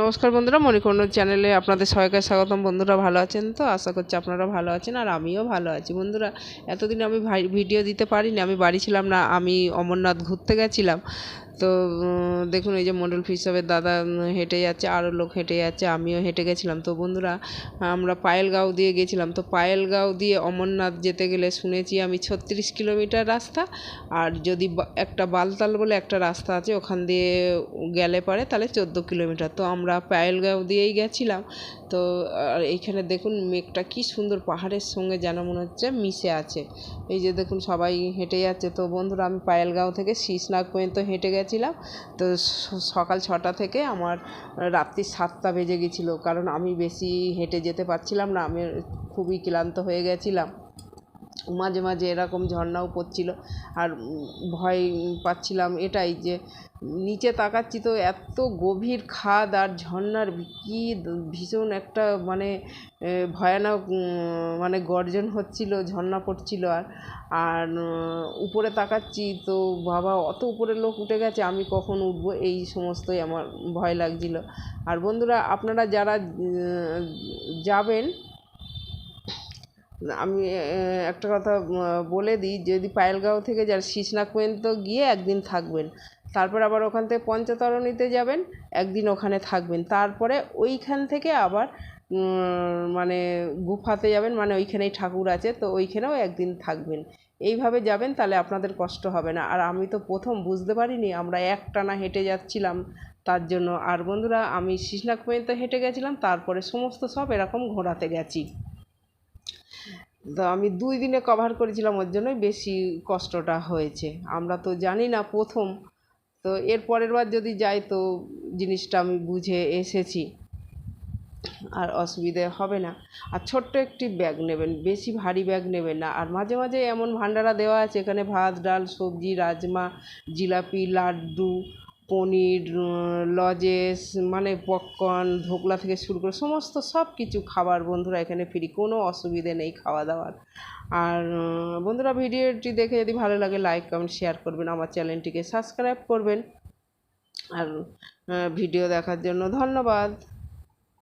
নমস্কার বন্ধুরা, মণিকর্ণ চ্যানেলে আপনাদের সবাইকে স্বাগতম। বন্ধুরা ভালো আছেন তো? আশা করছি আপনারা ভালো আছেন আর আমিও ভালো আছি। বন্ধুরা, এতদিন আমি ভিডিও দিতে পারিনি, আমি বাড়ি ছিলাম না, আমি অমরনাথ ঘুরতে গেছিলাম। তো দেখুন, এই যে মন্ডল ফিসাবের দাদা হেঁটে যাচ্ছে আরও লোক হেঁটে যাচ্ছে, আমিও হেঁটে গেছিলাম। তো বন্ধুরা, আমরা পায়েলগাঁও দিয়ে গেছিলাম। তো পায়েলগাঁও দিয়ে অমরনাথ যেতে গেলে শুনেছি আমি ছত্রিশ কিলোমিটার রাস্তা। আর যদি একটা বালতাল বলে একটা রাস্তা আছে, ওখান দিয়ে গেলে পরে তাহলে চোদ্দ কিলোমিটার। তো আমরা পায়েলগাঁও দিয়েই গেছিলাম। তো, আর এইখানে দেখুন, মেঘটা কি সুন্দর, পাহাড়ের সঙ্গে যেন মনে হচ্ছে মিশে আছে। এই যে দেখুন, সবাই হেঁটে যাচ্ছে। তো বন্ধুরা, আমি পায়েলগাঁও থেকে শীষনাগ পর্যন্ত হেঁটে গেছিলাম তো সকাল ছটা থেকে আমার রাত্রি সাতটা বেজে গেছিল। কারণ আমি বেশি হেঁটে যেতে পারছিলাম না, আমি খুবই ক্লান্ত হয়ে গেছিলাম। মাঝে মাঝে এরকম ঝর্ণাও পড়ছিল। আর ভয় পাচ্ছিলাম এটাই যে, নিচে তাকাচ্ছি তো এত গভীর খাদ আর ঝর্ণার কি ভীষণ একটা মানে ভয়ানক মানে গর্জন হচ্ছিল, ঝর্ণা পড়ছিল আর আর উপরে তাকাচ্ছি তো বাবা অত উপরে লোক উঠে গেছে, আমি কখন উঠবো? এই সমস্তই আমার ভয় লাগছিল। আর বন্ধুরা, আপনারা যারা যাবেন আমি একটা কথা বলে দিই যদি পায়েলগাঁও থেকে যার শীষনাগ পর্যন্ত গিয়ে একদিন থাকবেন। তারপর আবার ওখান থেকে পঞ্চতরণীতে যাবেন, একদিন ওখানে থাকবেন। তারপরে ওইখান থেকে আবার মানে গুফাতে যাবেন মানে ওইখানেই ঠাকুর আছে, তো ওইখানেও একদিন থাকবেন। এইভাবে যাবেন, তাহলে আপনাদের কষ্ট হবে না। আর আমি তো প্রথম বুঝতে পারিনি, আমরা একটানা হেঁটে যাচ্ছিলাম, তার জন্য। আর বন্ধুরা, আমি শীষনাগ পর্যন্ত হেঁটে গেছিলাম, তারপরে সমস্ত সব এরকম ঘোরাতে গেছি। তো আমি দুই দিনে কভার করেছিলাম, ওর জন্যই বেশি কষ্টটা হয়েছে। আমরা তো জানি না প্রথম, তো এর পরের বার যদি যাই তো জিনিসটা আমি বুঝে এসেছি। আর অসুবিধে হবে না। আর ছোট্ট একটি ব্যাগ নেবেন, বেশি ভারী ব্যাগ নেবেন না। আর মাঝে মাঝে এমন ভান্ডারা দেওয়া আছে, এখানে ভাত, ডাল, সবজি, রাজমা, জিলাপি, লাড্ডু পনির লজেস মানে পপকর্ন ধোকলা থেকে শুরু করে সমস্ত সব কিছু খাবার বন্ধুরা এখানে ফ্রি কোনো অসুবিধে নেই খাওয়া দাওয়ার আর বন্ধুরা ভিডিওটি দেখে যদি ভালো লাগে লাইক কমেন্ট শেয়ার করবেন, আমার চ্যানেলটিকে সাবস্ক্রাইব করবেন। আর ভিডিও দেখার জন্য ধন্যবাদ।